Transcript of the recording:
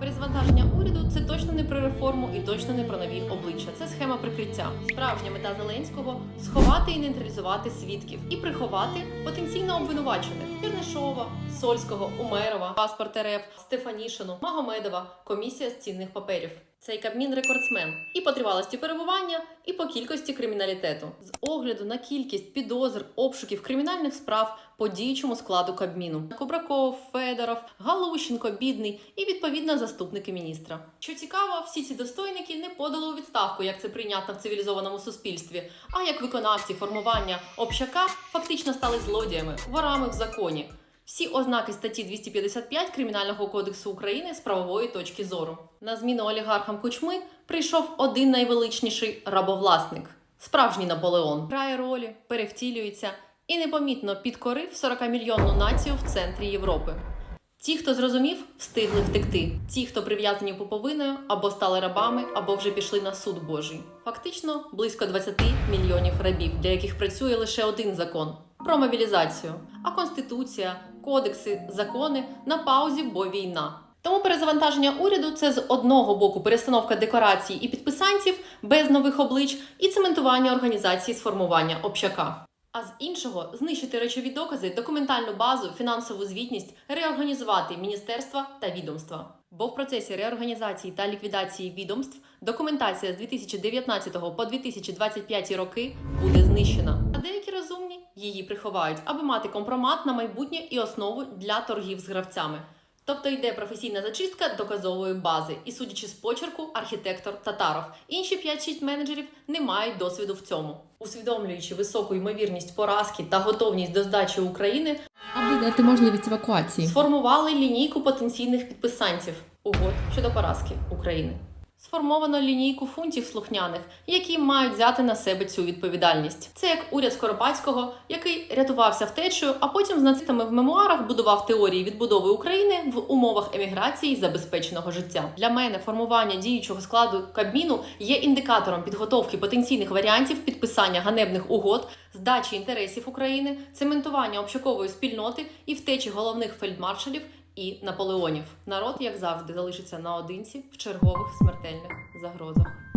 Перезвантаження уряду це точно не про реформу і точно не про нові обличчя. Це схема прикриття. Справжня мета Зеленського сховати і нейтралізувати свідків і приховати потенційно обвинувачених Чернишова, Сольського, Умерова, паспорт РФ, Стефанішину, Магомедова, комісія з цінних паперів. Цей кабмін рекордсмен і по тривалості перебування, і по кількості криміналітету. З огляду на кількість підозр, обшуків, кримінальних справ по діючому складу Кабміну. Кубраков, Федоров, Галущенко, Бідний і відповідно заступники міністра. Що цікаво, всі ці достойники не подали у відставку, як це прийнятно в цивілізованому суспільстві, а як виконавці формування общака фактично стали злодіями, ворами в законі. Всі ознаки статті 255 Кримінального кодексу України з правової точки зору. На зміну олігархам кучми прийшов один найвеличніший рабовласник справжній Наполеон. Грає ролі, перевтілюється і непомітно підкорив 40-мільйонну націю в центрі Європи. Ті, хто зрозумів, встигли втекти. Ті, хто прив'язані пуповиною, або стали рабами, або вже пішли на суд Божий. Фактично близько 20 мільйонів рабів, для яких працює лише один закон про мобілізацію. А конституція, кодекси, закони на паузі, бо війна. Тому перезавантаження уряду це з одного боку перестановка декорацій і підписанців без нових облич і цементування організації сформування общака. А з іншого знищити речові докази, документальну базу, фінансову звітність, реорганізувати міністерства та відомства. Бо в процесі реорганізації та ліквідації відомств документація з 2019 по 2025 роки буде знищена. А деякі розумні її приховають, аби мати компромат на майбутнє і основу для торгів з гравцями. Тобто йде професійна зачистка доказової бази, і судячи з почерку, архітектор Татаров. Інші 5-6 менеджерів не мають досвіду в цьому. Усвідомлюючи високу ймовірність поразки та готовність до здачі України, аби дати можливість евакуації. сформували лінійку потенційних підписантів угод щодо поразки України. Сформовано лінійку фунтів слухняних, які мають взяти на себе цю відповідальність. Це як уряд Скоропадського, який рятувався втечею, а потім з нацистами в мемуарах будував теорії відбудови України в умовах еміграції і забезпеченого життя. Для мене формування діючого складу Кабміну є індикатором підготовки потенційних варіантів підписання ганебних угод, здачі інтересів України, цементування общакової спільноти і втечі головних фельдмаршалів і Наполеонів. Народ, як завжди, залишиться наодинці в чергових смертельних загрозах.